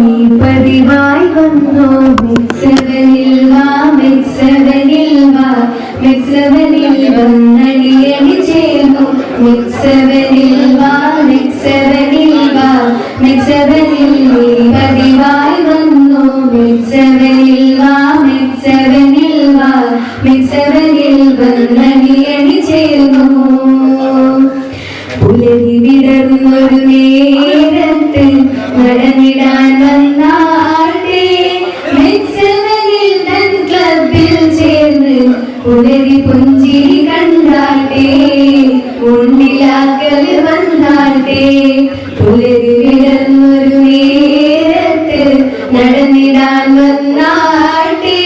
നീ പതിവായി വന്നു മെക്സവനിൽ വാ മെക്സവനിൽ വാ മെക്സവനിൽ വന്നടിയണി ചേർന്നു മെക്സവനിൽ വാ മെക്സവനിൽ വാ മെക്സവനിൽ നീ പതിവായി വന്നു മെക്സവനിൽ വാ മെക്സവനിൽ വാ മെക്സവനിൽ വന്നടിയണി പുഞ്ചിരി കണ്ടാട്ടേ ഉണ്ണിലാക്കൽ വന്നാട്ടേ. പുലരി വിടർന്നൊരു നേരത്ത് നടന്നിടാൻ വന്നാട്ടേ.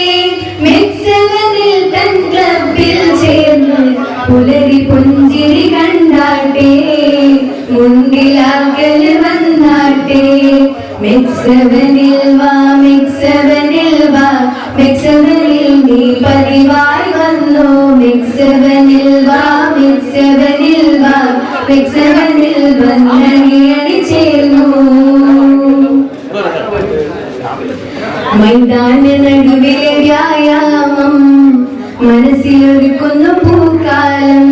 മെച്ചവനിൽ തൻ ക്ലബിൽ ചേർന്ന് പുലരി പുഞ്ചിരി കണ്ടാട്ടേ. മുണ്ടിലാക്കൽ വന്നാട്ടേ. മെക്സവനിൽ വാ മെക്സവനിൽ വാ മെക്സവനിൽ നീ പതിവായി വന്നു മൈതാന നടുവിലെ വ്യായാമം. മനസ്സിലൊരുക്കുന്നു പൂക്കാലം.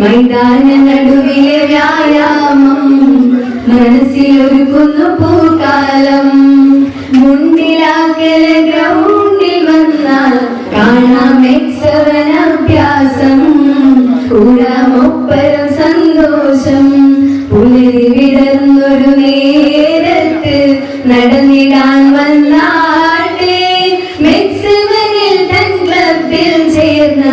മൈതാന നടുവിലെ വ്യായാമം. മനസ്സിലൊരുക്കുന്നു പൂക്കാലം സന്തോഷം. പുലരി വിടർന്നൊരു നേരത്ത് നടന്നിടാൻ വന്നാട്ടെ. മെക്സിമനിൽ തൻ ക്ലബിൽ ചേർന്ന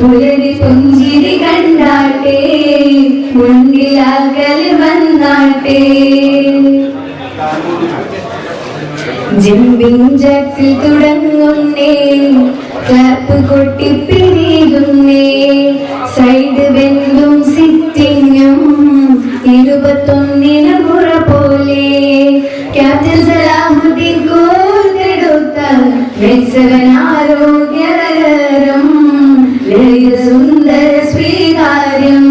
പുലരി പുഞ്ചിരി കണ്ടാട്ടെ. മുണ്ടിലാക്കൽ വന്നാട്ടെ. ജിമ്പിങ് ജാക്സിൽ തുടങ്ങുന്നേ. ക്ലാപ്പ് കൊട്ടി പിരിയുന്നേ സൈഡ് ബെൻഡും ഇരുപത്തൊന്നിന് മുറ പോലെ ക്യാപ്റ്റൻ സലാഹുദ്ദീൻ കോർത്തെടുത്ത മെക്സവൻ ആരോഗ്യകരം ലളിത സുന്ദര സ്വീകാര്യം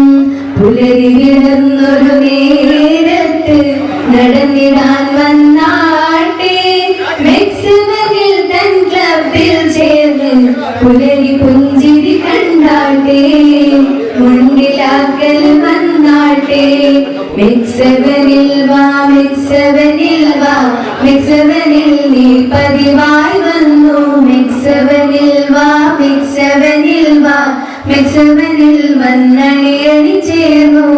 പുലരി വിടർന്നൊരു നേരത്ത് നടന്നിടാൻ വന്നാട്ടെ. മെക്സിമനിൽ തൻ ക്ലബിൽ ചേർന്ന് പുലരി പുഞ്ചിരി കണ്ടാട്ടെ. മുണ്ടിലാക്കൽ വന്നാട്ടെ. മെക്സവനിൽ വാ മിക്സവനിൽ വാ മിക്സവനിൽ നീ പതിവായി വന്നു. മിക്സവനിൽ വാ മിക്സവനിൽ വാ മിക്സവനിൽ വന്നണിയണി ചേർന്നു.